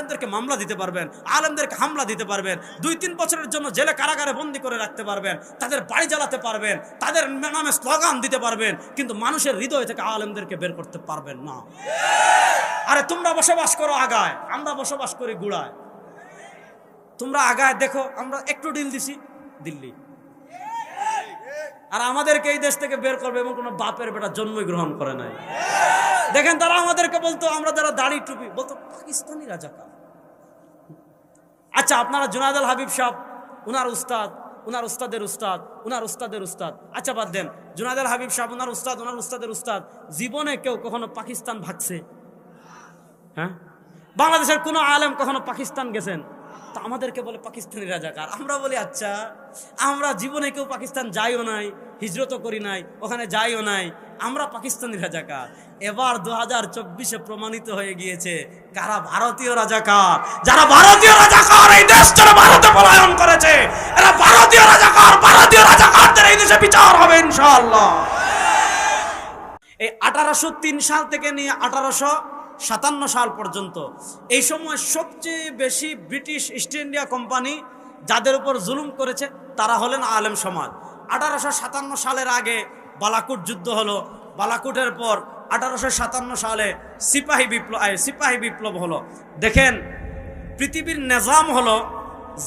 আলেমদেরকে মামলা দিতে পারবেন, আলেমদেরকে হামলা দিতে পারবেন, দুই তিন বছরের জন্য জেলে কারাগারে বন্দি করে রাখতে পারবেন, তাদের বাড়ি জ্বালাতে পারবেন, তাদের নামে স্লোগান দিতে পারবেন, কিন্তু মানুষের হৃদয় থেকে আলেমদেরকে বের করতে পারবেন না। আরে তোমরা বসবাস করো আগায়, আমরা বসবাস করি গুড়ায়। তোমরা আগায় দেখো, আমরা একটু ডিল দিছি, দিল্লি। আর আমাদেরকে এই দেশ থেকে বের করবে এবং কোনো বাপের বেটা জন্মই গ্রহণ করে নাই। দেখেন তারা আমাদেরকে বলতো, আমরা যারা দাড়ি টুপি, বলতো, পাকিস্তানি রাজাকার। আচ্ছা আপনারা জুনাদ আল হাবিব সাহ উনার উস্তাদ, উনার উস্তাদের উস্তাদ, উনার উস্তাদের উস্তাদ। আচ্ছা বাদ দেন। জুনাদ আল হাবিব সাহ উনার উস্তাদ, উনার উস্তাদের উস্তাদ। জীবনে কেউ কখনো পাকিস্তান ভাগছে? হ্যাঁ? বাংলাদেশের কোনো আলেম কখনো পাকিস্তান গেছেন? তা আমাদেরকে বলে পাকিস্তানি রাজাকার। আমরা বলি আচ্ছা আমরা জীবনে কেউ পাকিস্তান যাইও নাই, হিজরতও করি নাই, ওখানে যাইও নাই, আমরা পাকিস্তানি রাজাকার। এবার দু হাজার চব্বিশে প্রমাণিত হয়ে গিয়েছে, কারা ভারতীয় রাজাকার? যারা ভারতীয় রাজাকার এই দেশ ছেড়ে ভারতে পলায়ন করেছে, এরা ভারতীয় রাজাকার, ভারতীয় রাজাকারদের এই দেশে বিচার হবে, ইনশাআল্লাহ। এই আঠারোশো তিন সাল থেকে নিয়ে আঠারোশো সাতান্ন সাল পর্যন্ত। এই সময় সবচেয়ে বেশি ব্রিটিশ ইস্ট ইন্ডিয়া কোম্পানি যাদের উপর জুলুম করেছে, তারা হলেন আলেম সমাজ। আঠারোশো সাতান্ন সালের আগে বালাকুট যুদ্ধ হলো। বালাকুটের পর আঠারোশো সাতান্ন সালে সিপাহী বিপ্লব সিপাহী বিপ্লব হলো। দেখেন, পৃথিবীর নিজাম হলো,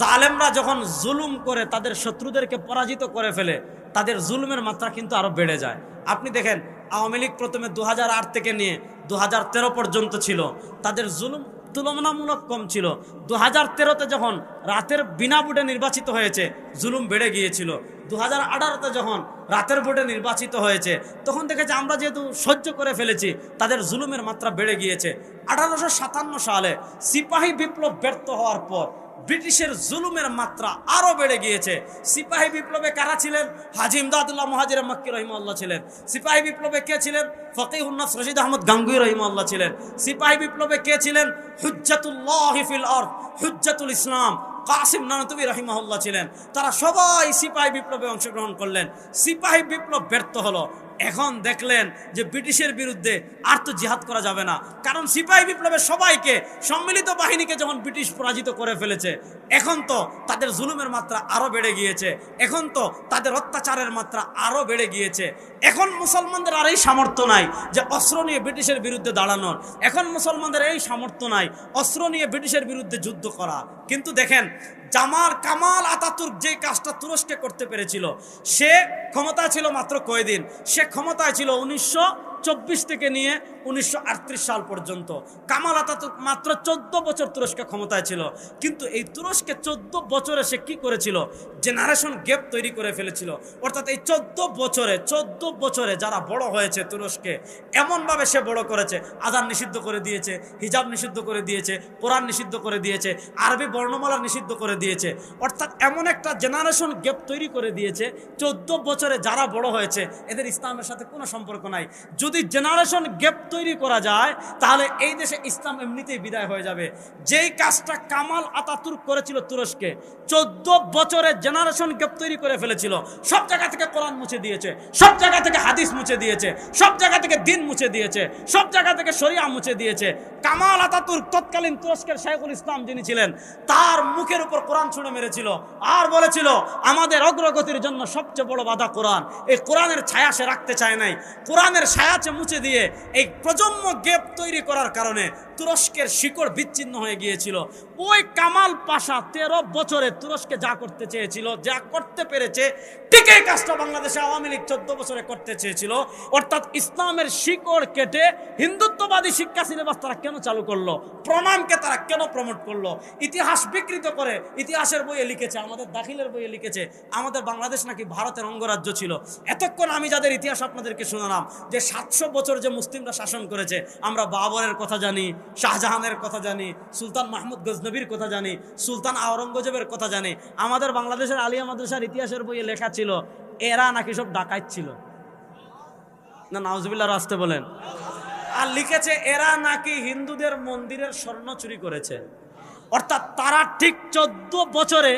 জালেমরা যখন জুলুম করে তাদের শত্রুদেরকে পরাজিত করে ফেলে, তাদের জুলুমের মাত্রা কিন্তু আরও বেড়ে যায়। আপনি দেখেন, আওয়ামী লীগ প্রথমে দু হাজার আট থেকে নিয়ে দু হাজার তেরো পর্যন্ত ছিল। তাদের জুলুম তুলনামূলক কম ছিল। দু হাজার তেরোতে যখন রাতের বিনা ভোটে নির্বাচিত হয়েছে, জুলুম বেড়ে গিয়েছিল। দু হাজার আঠারোতে যখন রাতের ভোটে নির্বাচিত হয়েছে, তখন দেখেছে আমরা যেহেতু সহ্য করে ফেলেছি, তাদের জুলুমের মাত্রা বেড়ে গিয়েছে। আঠারোশো সাতান্ন সালে সিপাহী বিপ্লব ব্যর্থ হওয়ার পর ব্রিটিশের জুলুমের মাত্রা আরও বেড়ে গিয়েছে। সিপাহী বিপ্লবে কারা ছিলেন? হাজি ইমদাদুল্লাহ মহাজির মক্কি রহিমাল্লাহ ছিলেন। সিপাহী বিপ্লবে কে ছিলেন? ফকিহুন্নাস রশিদ আহমদ গাঙ্গুই রহিমাল্লাহ ছিলেন। সিপাহী বিপ্লবে কে ছিলেন? হুজ্জাতুল্লাহ ফিল আরদ, হুজ্জাতুল ইসলাম, কাসিম নানতবী রহিমাহুল্লাহ ছিলেন। তারা সবাই সিপাহী বিপ্লবে অংশগ্রহণ করলেন। সিপাহী বিপ্লব ব্যর্থ হলো। এখন দেখলেন যে ব্রিটিশের বিরুদ্ধে আর তো জিহাদ করা যাবে না। কারণ সিপাহী বিপ্লবের সবাইকে সম্মিলিত বাহিনীকে যখন ব্রিটিশ পরাজিত করে ফেলেছে, এখন তো তাদের জুলুমের মাত্রা আরও বেড়ে গিয়েছে, এখন তো তাদের অত্যাচারের মাত্রা আরও বেড়ে গিয়েছে। এখন মুসলমানদের আর এই সামর্থ্য নাই যে অস্ত্র নিয়ে ব্রিটিশের বিরুদ্ধে দাঁড়ানোর। এখন মুসলমানদের এই সামর্থ্য নাই অস্ত্র নিয়ে ব্রিটিশের বিরুদ্ধে যুদ্ধ করা। কিন্তু দেখেন জামাল কামাল আতাতুর্ক যে কাজটা তুরস্কে করতে পেরেছিল, সে ক্ষমতা ছিল মাত্র কয়দিন? সে ক্ষমতায় ছিল উনিশশো চব্বিশ থেকে নিয়ে উনিশশো আটত্রিশ সাল পর্যন্ত। কামাল আতাতুর্ক মাত্র চোদ্দ বছর তুরস্কে ক্ষমতায় ছিল। কিন্তু এই তুরস্কে চোদ্দ বছরে সে কি করেছিল? জেনারেশন গ্যাপ তৈরি করে ফেলেছিল। অর্থাৎ এই চোদ্দ বছরে চোদ্দ বছরে যারা বড় হয়েছে তুরস্কে, এমনভাবে সে বড় করেছে। আজান নিষিদ্ধ করে দিয়েছে, হিজাব নিষিদ্ধ করে দিয়েছে, কোরআন নিষিদ্ধ করে দিয়েছে, আরবি বর্ণমালা নিষিদ্ধ করে দিয়েছে। অর্থাৎ এমন একটা জেনারেশন গ্যাপ তৈরি করে দিয়েছে, চোদ্দ বছরে যারা বড় হয়েছে, এদের ইসলামের সাথে কোনো সম্পর্ক নাই। যদি জেনারেশন গ্যাপ তৈরি করা যায়, তাহলে এই দেশে ইসলাম এমনিতেই বিদায় হয়ে যাবে। যেই কাজটা কামাল আতাতুর্ক করেছিল তুরস্কে, চোদ্দ বছরে জেনারেশন গ্যাপ তৈরি করে ফেলেছিল। সব জায়গা থেকে কোরআন মুছে দিয়েছে, সব জায়গা থেকে হাদিস মুছে দিয়েছে, সব জায়গা থেকে দিন মুছে দিয়েছে, সব জায়গা থেকে শরিয়া মুছে দিয়েছে। কামাল আতাতুর্ক তৎকালীন তুরস্কের শাইখুল ইসলাম যিনি ছিলেন, তার মুখের উপর কোরআন ছুঁড়ে মেরেছিল। আর বলেছিল, আমাদের অগ্রগতির জন্য সবচেয়ে বড় বাধা কোরআন। এই কোরআনের ছায়া সে রাখতে চায় নাই। কোরআনের ছায়াচে মুছে দিয়ে এই প্রজন্ম গেপ তৈরি করার কারণে তুরস্কের শিকড় বিচ্ছিন্ন হয়ে গিয়েছিল। ওই কামাল পাশা তেরো বছরে তুরস্কে যা করতে চেয়েছিল, যা করতে পেরেছে ঠিক এই কাজটা বাংলাদেশে আওয়ামী লীগ চোদ্দ বছরে করতে চেয়েছিল। অর্থাৎ ইসলামের শিকড় কেটে হিন্দুত্ববাদী শিক্ষা সিলেবাস তারা কেন চালু করল? প্রণামকে তারা কেন প্রমোট করল? ইতিহাস বিকৃত করে ইতিহাসের বইয়ে লিখেছে, আমাদের দাখিলের বইয়ে লিখেছে, আমাদের বাংলাদেশ নাকি ভারতের অঙ্গরাজ্য ছিল। এতক্ষণ আমি যাদের ইতিহাস আপনাদেরকে শোনালাম, যে সাতশো বছর যে মুসলিমরা শাসন করেছে, আমরা বাবরের কথা জানি, শাহজাহানের কথা জানি, সুলতান মাহমুদ গজনবীর কথা জানি, সুলতান আওরঙ্গজেবের কথা জানি। আমাদের বাংলাদেশের আলিয়া মাদ্রাসার ইতিহাসের বইয়ে লেখা ছিল, এরা নাকি সব ডাকাত ছিল। না, নাউজবিল্লাহ আসতে বলেন। আর লিখেছে, এরা নাকি হিন্দুদের মন্দিরের স্বর্ণ চুরি করেছে। অর্থাৎ তারা ঠিক চোদ্দ বছরে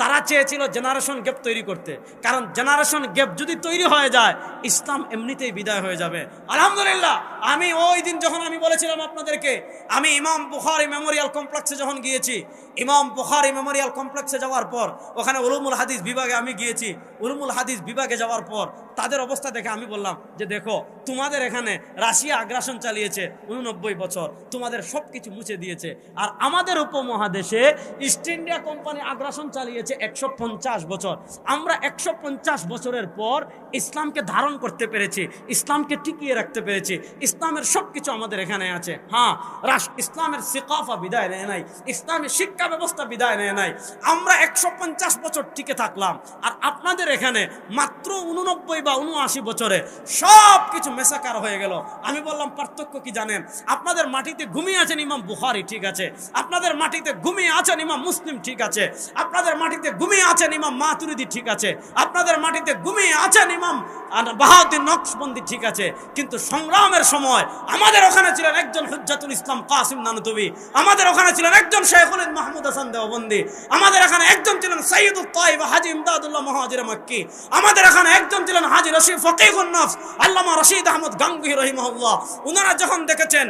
তারা চেয়েছিল জেনারেশন গ্যাপ তৈরি করতে। কারণ জেনারেশন গ্যাপ যদি তৈরি হয়ে যায়, ইসলাম এমনিতেই বিদায় হয়ে যাবে। আলহামদুলিল্লাহ, আমি ওই দিন যখন আমি বলেছিলাম আপনাদেরকে, আমি ইমাম বুখারি মেমোরিয়াল কমপ্লেক্সে যখন গিয়েছি, ইমাম বুখারি মেমোরিয়াল কমপ্লেক্সে যাওয়ার পর, ওখানে উলুমুল হাদিস বিভাগে আমি গিয়েছি। উলুমুল হাদিস বিভাগে যাওয়ার পর, তাদের অবস্থা দেখে আমি বললাম যে, দেখো, তোমাদের এখানে রাশিয়া আগ্রাসন চালিয়েছে উননব্বই বছর, তোমাদের সব কিছু মুছে দিয়েছে। আর আমাদের উপমহাদেশে ইস্ট ইন্ডিয়া কোম্পানি আগ্রাসন চালিয়েছে একশো পঞ্চাশ বছর। আমরা একশো পঞ্চাশ বছরের পর ইসলামকে ধারণ করতে পেরেছি, ইসলামকে টিকিয়ে রাখতে পেরেছি। ইসলামের সব কিছু আমাদের এখানে আছে। হ্যাঁ রাষ্ট্র ইসলামের সিকাফা বিদায় নেয় নাই ইসলামের শিক্ষা ব্যবস্থা বিদায় নেয় নাই। আমরা একশো পঞ্চাশ বছর টিকে থাকলাম। আর আপনাদের এখানে মাত্র উননব্বই বা উনআশি বছরে সব কিছু মেসাকার হয়ে গেল। আমি বললাম, পার্থক্য কি জানেন? আপনাদের মাটিতে ঘুমিয়ে আছেন ইমাম বুখারি, ঠিক আছে। আপনাদের মাটিতে ঘুমিয়ে আছেন ইমাম মুসলিম, ঠিক আছে। আপনাদের মাটিতে ঘুমিয়ে আছেন ইমাম মাতুরিদি, ঠিক আছে। আপনাদের মাটিতে ঘুমিয়ে আছেন ইমাম আর নকশবন্দি, ঠিক আছে। কিন্তু সংগ্রামের সময় আমাদের ওখানে ছিলেন একজন হুজ্জাতুল ইসলাম কাসিম নানুতবি, আমাদের ওখানে ছিলেন একজন শেখুল মাহমুদ হাসান দেওবন্দি, আমাদের এখানে একজন ছিলেন সৈয়দুল তাইব হাজি ইমদাদুল্লাহ মহাজির মাক্কি, আমাদের এখানে একজন ছিলেন হাজি রশিদ ফকিগুন নফস আল্লামা রশিদ আহমদ গাঙ্গুহি রহিমহল্লাহ। ওনারা যখন দেখেছেন,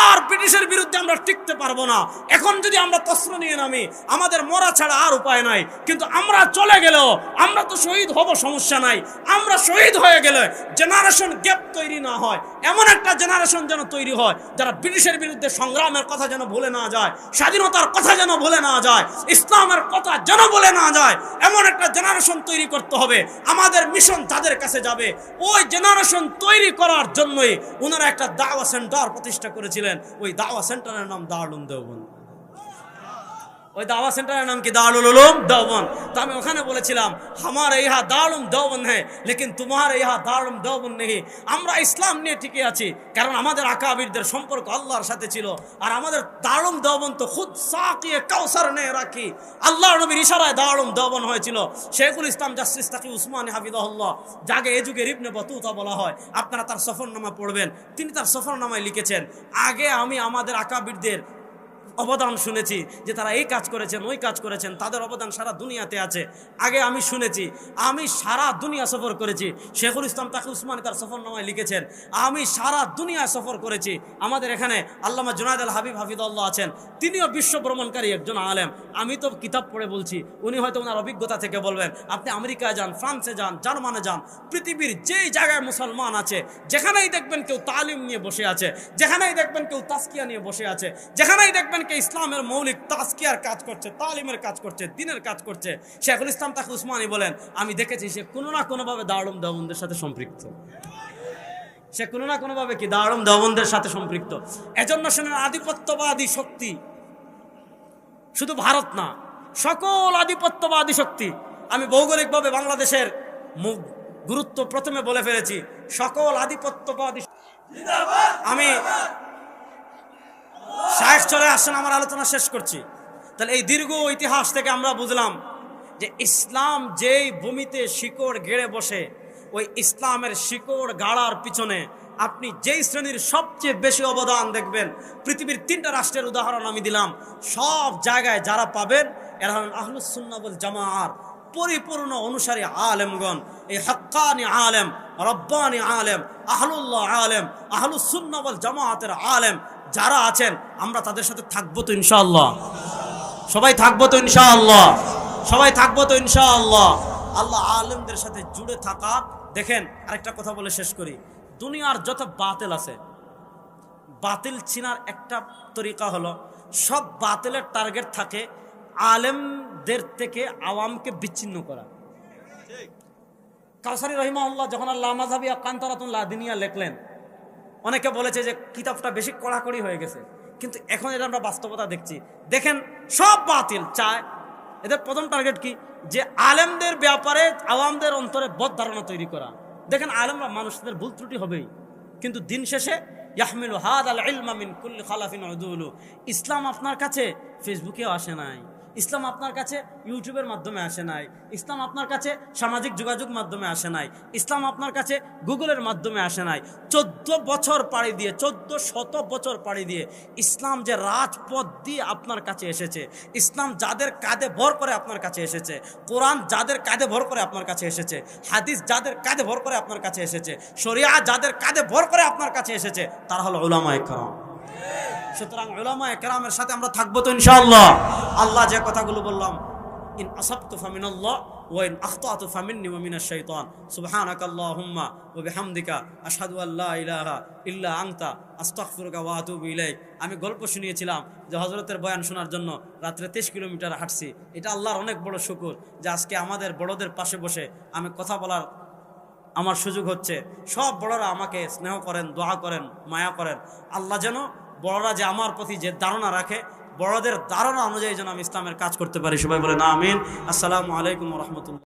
আর ব্রিটিশের বিরুদ্ধে আমরা টিকতে পারব না, এখন যদি আমরা তস্ত্র নিয়ে নামি, আমাদের মরা ছাড়া আর উপায় নাই। কিন্তু আমরা চলে গেলেও আমরা তো শহীদ হব, সমস্যা নাই। আমরা শহীদ হয়ে গেলে জেনারেশন গ্যাপ তৈরি না হয়। এমন একটা জেনারেশন যেন তৈরি হয়, যারা ব্রিটিশের বিরুদ্ধে সংগ্রামের কথা যেন ভুলে না যায়, স্বাধীনতার কথা যেন ভুলে না যায়, ইসলামের কথা যেন বলে না যায়, এমন একটা জেনারেশন তৈরি করতে হবে। আমাদের মিশন তাদের কাছে যাবে, ওই জেনারেশন তৈরি করার জন্যই ওনারা একটা দাওয়া সেন্টার প্রতিষ্ঠা করেছিলেন। ওই দাওয়া সেন্টারের নাম দারুণ দেওবন ওই দাওয়া সেন্টারের নাম কি? দারুল উলুম দেওবন তো আমি ওখানে বলেছিলাম আমার ইহা দারুম দেওবন হ্যাঁ লেকিন তোমার ইহা দারুম দেওবন নেই আমরা ইসলাম নিয়ে টিকে আছি, কারণ আমাদের আকাবিরদের সম্পর্ক আল্লাহর সাথে ছিল, আর আমাদের দারুম দেওবন তো খুদ সাকিয়ে কাউসার নে রাখি। আল্লাহ নবীর ইশারায় দারুম দেওবন হয়েছিল। শেখুল ইসলাম জাস্টিস তাকি উসমান হাফিদুল্লাহ যাকে এ যুগে রিবনে বতুতা বলা হয়, আপনারা তার সফরনামা পড়বেন। তিনি তার সফরনামায় লিখেছেন, আগে আমি আমাদের আকাবিরদের অবদান শুনেছি যে তারা এই কাজ করেছেন, ওই কাজ করেছেন, তাদের অবদান সারা দুনিয়াতে আছে। আগে আমি শুনেছি, আমি সারা দুনিয়া সফর করেছি। শেখুল ইসলাম তাকে উসমানী তার সফরনামায় লিখেছেন, আমি সারা দুনিয়া সফর করেছি। আমাদের এখানে আল্লামা জুনায়দ আল হাবিব হাফিদুল্লাহ আছেন, তিনিও বিশ্ব ভ্রমণকারী একজন আলেম। আমি তো কিতাব পড়ে বলছি, উনি হয়তো ওনার অভিজ্ঞতা থেকে বলবেন, আপনি আমেরিকায় যান, ফ্রান্সে যান, জার্মানে যান, পৃথিবীর যেই জায়গায় মুসলমান আছে, যেখানেই দেখবেন কেউ তালিম নিয়ে বসে আছে, যেখানেই দেখবেন কেউ তাস্কিয়া নিয়ে বসে আছে, যেখানেই দেখবেন কেউ ইসলামের মৌলিক তাস্কিয়ার কাজ করছে, তালিমের কাজ করছে, দিনের কাজ করছে। শেখুল ইসলাম তাকে উসমানী বলেন, আমি দেখেছি সে কোনো না কোনোভাবে দারুম দেওবন্দের সাথে সম্পৃক্ত। সে কোনো না কোনোভাবে কি দারুম দেওবন্দের সাথে সম্পৃক্ত? এজন্য শোনেন আধিপত্যবাদী শক্তি। শুধু ভারত না, সকল আধিপত্যবাদী শক্তি। আমি ভৌগোলিকভাবে বাংলাদেশের গুরুত্ব প্রথমে বলে ফেলেছি, সকল আধিপত্যবাদী আমি শায়েখ চলে আসছেন, আমার আলোচনা শেষ করছি। তাহলে এই দীর্ঘ ইতিহাস থেকে আমরা বুঝলাম যে ইসলাম যেই ভূমিতে শিকড় গেড়ে বসে, ওই ইসলামের শিকড় গাড়ার পিছনে আপনি যেই শ্রেণির সবচেয়ে বেশি অবদান দেখবেন, পৃথিবীর তিনটা রাষ্ট্রের উদাহরণ আমি দিলাম। সব জায়গায় যারা পাবেন, এরা হলেন আহলুসুন্নাবুল জামাআর পরিপূর্ণ অনুসারী আলেমগণ। এই হক্কানি আলেম, রব্বানি আলেম, আহলুল্লাহ আলেম আহলুসুন্নাবল জামায়াতের আলেম যারা আছেন, আমরা তাদের সাথে থাকব তো ইনশাআল্লাহ। সবাই থাকব তো ইনশাআল্লাহ। সবাই থাকব তো ইনশাআল্লাহ। আল্লাহ আলেমদের সাথে জুড়ে থাকা। দেখেন, আরেকটা কথা বলে শেষ করি। দুনিয়ার যত বাতিল আছে, বাতিল চিনার একটা তরিকা হলো, সব বাতিলের টার্গেট থাকে আলেমদের থেকে আওয়ামকে বিচ্ছিন্ন করা। কাউসারি রহিমাউল্লাহ যখন আল্লাহ মাঝাবি কান্তারাতুন লাদিনিয়া লেখলেন অনেকে বলেছে যে কিতাবটা বেশি কড়াকড়ি হয়ে গেছে। কিন্তু এখন এটা আমরা বাস্তবতা দেখছি, দেখেন সব বাতিল, চায়। এদের প্রথম টার্গেট কি? যে আলেমদের ব্যাপারে আওয়ামদের অন্তরে বদ ধারণা তৈরি করা। দেখেন আলেমরা মানুষদের ভুল ত্রুটি হবেই। কিন্তু দিন শেষে, ইয়াহমিলু হাদ আল ইলমা মিন কুল্লি খালাফিন ইসলাম আপনার কাছে, ফেসবুকেও আসে নাই। ইসলাম আপনার কাছে ইউটিউবের মাধ্যমে আসে নাই। ইসলাম আপনার কাছে সামাজিক যোগাযোগ মাধ্যমে আসে নাই। ইসলাম আপনার কাছে গুগলের মাধ্যমে আসে নাই। চোদ্দ বছর পাড়ি দিয়ে, চোদ্দ শত বছর পাড়ি দিয়ে ইসলাম যে রাজপথ দিয়ে আপনার কাছে এসেছে, ইসলাম যাদের কাঁধে ভর করে আপনার কাছে এসেছে, কোরআন যাদের কাঁধে ভর করে আপনার কাছে এসেছে, হাদিস যাদের কাঁধে ভর করে আপনার কাছে এসেছে, শরিয়া যাদের কাঁধে ভর করে আপনার কাছে এসেছে, তারা হলো ওলামা একরাম সুতরাং ওলামা একরামের সাথে আমরা থাকব তো ইনশাআল্লাহ। আল্লাহ যে কথাগুলো বললাম, ইন আসাবতু ফামিনাল্লাহ ওয়া ইন আখতাতু ফামিন্নি ওয়া মিনাশ শাইতান। সুবহানাকা আল্লাহুম্মা ওয়া বিহামদিকা আশহাদু আল্লা ইলাহা ইল্লা আনতা, আস্তাগফিরুকা ওয়া আতুবু ইলাইক। আমি গল্প শুনিয়েছিলাম যে হযরতের বয়ান শোনার জন্য রাত্রে 23 কিলোমিটার হাঁটছি। এটা আল্লাহর অনেক বড় শুকর যে আজকে আমাদের বড়দের পাশে বসে আমি কথা বলার আমার সুযোগ হচ্ছে। সব বড়রা আমাকে স্নেহ করেন, দোয়া করেন, মায়া করেন। আল্লাহ যেন বড়রা যে আমার প্রতি যে ধারণা রাখে বড়দের ধারণা অনুযায়ী যেন আমি ইসলামের কাজ করতে পারি। সবাই বলে না, আমিন। আসসালামু আলাইকুম রহমতুল্লাহ।